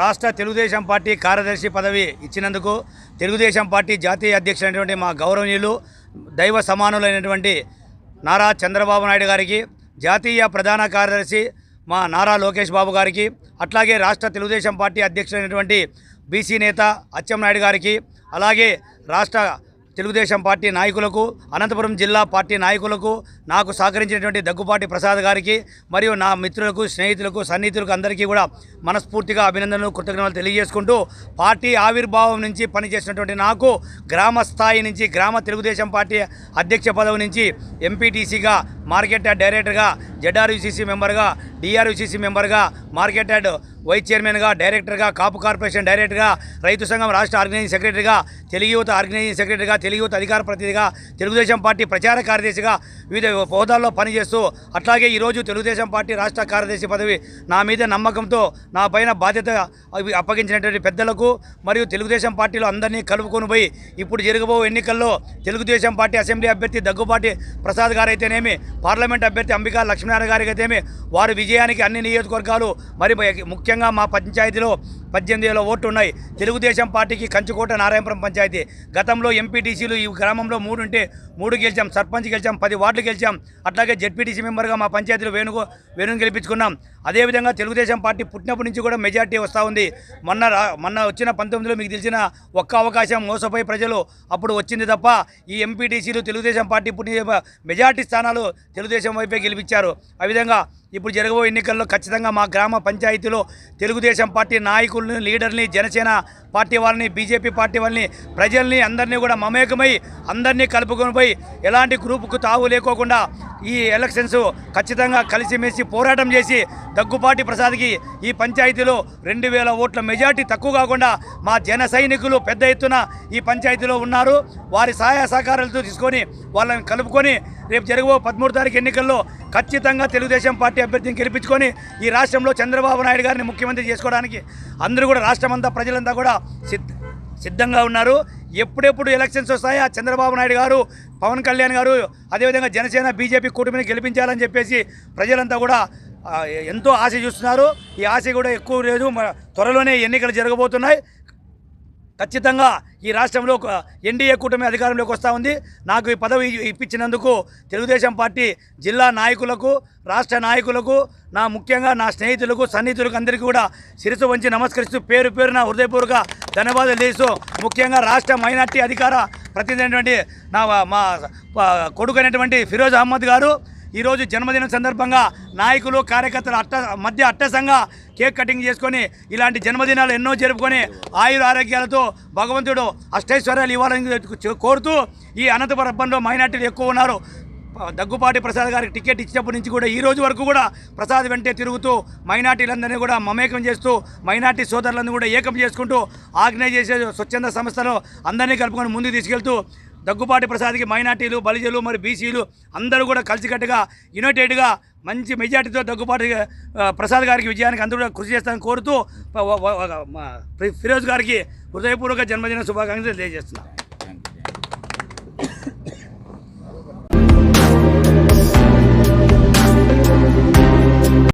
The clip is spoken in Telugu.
రాష్ట్ర తెలుగుదేశం పార్టీ కార్యదర్శి పదవి ఇచ్చినందుకు తెలుగుదేశం పార్టీ జాతీయ అధ్యక్షుడైనటువంటి మా గౌరవనీయులు దైవ సమానులైనటువంటి నారా చంద్రబాబు నాయుడు గారికి జాతీయ ప్రధాన కార్యదర్శి మా నారా లోకేష్ బాబు గారికి అట్లాగే రాష్ట్ర తెలుగుదేశం పార్టీ అధ్యక్షుడైనటువంటి బీసీ నేత అచ్చెం నాయుడు గారికి అలాగే రాష్ట్ర తెలుగుదేశం పార్టీ నాయకులకు అనంతపురం జిల్లా పార్టీ నాయకులకు నాకు సహకరించినటువంటి దగ్గుపాటి ప్రసాద్ గారికి మరియు నా మిత్రులకు స్నేహితులకు సన్నిహితులకు అందరికీ కూడా మనస్ఫూర్తిగా అభినందనలు కృతజ్ఞతలు తెలియజేసుకుంటూ పార్టీ ఆవిర్భావం నుంచి పనిచేసినటువంటి నాకు గ్రామ స్థాయి నుంచి గ్రామ తెలుగుదేశం పార్టీ అధ్యక్ష పదవి నుంచి ఎంపీటీసీగా మార్కెట్ యార్డ్ డైరెక్టర్గా జెడ్ఆర్యూసీసీ మెంబర్గా డిఆర్యూసీసీ మెంబర్గా మార్కెట్ యార్డ్ వైస్ చైర్మన్గా డైరెక్టర్గా కాపు కార్పొరేషన్ డైరెక్టర్గా రైతు సంఘం రాష్ట్ర ఆర్గనైజింగ్ సెక్రటరీగా తెలుగు యువత ఆర్గనైజింగ్ సెక్రటరీగా తెలుగు యువత అధికార ప్రతినిధిగా తెలుగుదేశం పార్టీ ప్రచార కార్యదర్శిగా వివిధ హోదాల్లో పనిచేస్తూ అట్లాగే ఈరోజు తెలుగుదేశం పార్టీ రాష్ట్ర కార్యదర్శి పదవి నా మీద నమ్మకంతో నా పైన బాధ్యత అవి అప్పగించినటువంటి పెద్దలకు మరియు తెలుగుదేశం పార్టీలో అందరినీ కలుపుకొని పోయి ఇప్పుడు జరగబో ఎన్నికల్లో తెలుగుదేశం పార్టీ అసెంబ్లీ అభ్యర్థి దగ్గుపాటి ప్రసాద్ గారు అయితేనేమి పార్లమెంట్ అభ్యర్థి అంబికా లక్ష్మీనారాయణ గారికి అయితేనేమి వారి విజయానికి అన్ని నియోజకవర్గాలు మరి ముఖ్యంగా మా పంచాయతీలో పద్దెనిమిది వేల ఓట్లు ఉన్నాయి తెలుగుదేశం పార్టీకి కంచుకోట నారాయణపురం పంచాయతీ. గతంలో ఎంపీటీసీలు ఈ గ్రామంలో మూడు ఉంటే మూడు గెలిచాం సర్పంచ్ గెలిచాం పది వార్డులు గెలిచాం. అట్లాగే జడ్పీటీసీ మెంబర్గా మా పంచాయతీలో వేణుగు వేణుని గెలిపించుకున్నాం. అదేవిధంగా తెలుగుదేశం పార్టీ పుట్టినప్పటి నుంచి కూడా మెజార్టీ వస్తూ ఉంది. మొన్న మొన్న వచ్చిన పంతొమ్మిదిలో మీకు తెలిసిన ఒక్క అవకాశం మోసపోయి ప్రజలు అప్పుడు వచ్చింది తప్ప ఈ ఎంపీటీసీలు తెలుగుదేశం పార్టీ పుట్టిన మెజార్టీ స్థానాలు తెలుగుదేశం వైపే గెలిపించారు. ఆ విధంగా ఇప్పుడు జరగబో ఎన్నికల్లో ఖచ్చితంగా మా గ్రామ పంచాయతీలో తెలుగుదేశం పార్టీ నాయకుల్ని లీడర్ని జనసేన పార్టీ వాళ్ళని బీజేపీ పార్టీ వాళ్ళని ప్రజల్ని అందరినీ కూడా మమేకమై అందరినీ కలుపుకొని పోయి ఎలాంటి గ్రూపుకు తావు లేకోకుండా ఈ ఎలక్షన్స్ ఖచ్చితంగా కలిసిమెలిసి పోరాటం చేసి దగ్గుపాటి ప్రసాద్కి ఈ పంచాయతీలో రెండు వేల ఓట్ల మెజార్టీ తక్కువ కాకుండా మా జన సైనికులు పెద్ద ఎత్తున ఈ పంచాయతీలో ఉన్నారు. వారి సహాయ సహకారాలతో తీసుకొని వాళ్ళని కలుపుకొని రేపు జరగబో పదమూడు తారీఖు ఎన్నికల్లో ఖచ్చితంగా తెలుగుదేశం పార్టీ అభ్యర్థిని గెలిపించుకొని ఈ రాష్ట్రంలో చంద్రబాబు నాయుడు గారిని ముఖ్యమంత్రి చేసుకోవడానికి అందరూ కూడా రాష్ట్రమంతా ప్రజలంతా కూడా సిద్ధంగా ఉన్నారు. ఎప్పుడెప్పుడు ఎలక్షన్స్ వస్తాయా? చంద్రబాబు నాయుడు గారు పవన్ కళ్యాణ్ గారు అదేవిధంగా జనసేన బీజేపీ కూటమిని గెలిపించాలని చెప్పేసి ప్రజలంతా కూడా ఎంతో ఆశ చూస్తున్నారు. ఈ ఆశ కూడా ఎక్కువ లేదు. త్వరలోనే ఎన్నికలు జరగబోతున్నాయి. ఖచ్చితంగా ఈ రాష్ట్రంలో ఎన్డీఏ కూటమి అధికారంలోకి వస్తూ ఉంది. నాకు ఈ పదవి ఇప్పించినందుకు తెలుగుదేశం పార్టీ జిల్లా నాయకులకు రాష్ట్ర నాయకులకు నా ముఖ్యంగా నా స్నేహితులకు సన్నిహితులకు అందరికీ కూడా శిరసు వంచి నమస్కరిస్తూ పేరు పేరున హృదయపూర్వక ధన్యవాదాలు చేస్తూ ముఖ్యంగా రాష్ట్ర మైనార్టీ అధికార ప్రతినిధి అయినటువంటి నా మా కొడుకు అయినటువంటి ఫిరోజ్ అహ్మద్ గారు ఈరోజు జన్మదినం సందర్భంగా నాయకులు కార్యకర్తల అట్ట మధ్య అట్టసంగా కేక్ కటింగ్ చేసుకొని ఇలాంటి జన్మదినాలు ఎన్నో జరుపుకొని ఆయుర ఆరోగ్యాలతో భగవంతుడు అష్టైశ్వర్యాలు ఇవ్వాలని కోరుతూ ఈ అనంతపురం మైనార్టీలు ఎక్కువ ఉన్నారు. దగ్గుపాటి ప్రసాద్ గారికి టికెట్ ఇచ్చినప్పటి నుంచి కూడా ఈ రోజు వరకు కూడా ప్రసాద్ వెంటే తిరుగుతూ మైనార్టీలందరినీ కూడా మమేకం చేస్తూ మైనార్టీ సోదరులందరూ కూడా ఏకం చేసుకుంటూ ఆర్గనైజ్ చేసే స్వచ్ఛంద సంస్థలు అందరినీ కలుపుకొని ముందుకు తీసుకెళ్తూ దగ్గుపాటి ప్రసాద్కి మైనార్టీలు బలిజలు మరి బీసీలు అందరూ కూడా కలిసికట్టుగా యునైటెడ్గా మంచి మెజార్టీతో దగ్గుపాటి ప్రసాద్ గారికి విజయానికి అందరూ కూడా కృషి చేస్తానని కోరుతూ ఫిరోజ్ గారికి హృదయపూర్వక జన్మదిన శుభాకాంక్షలు తెలియజేస్తున్నాను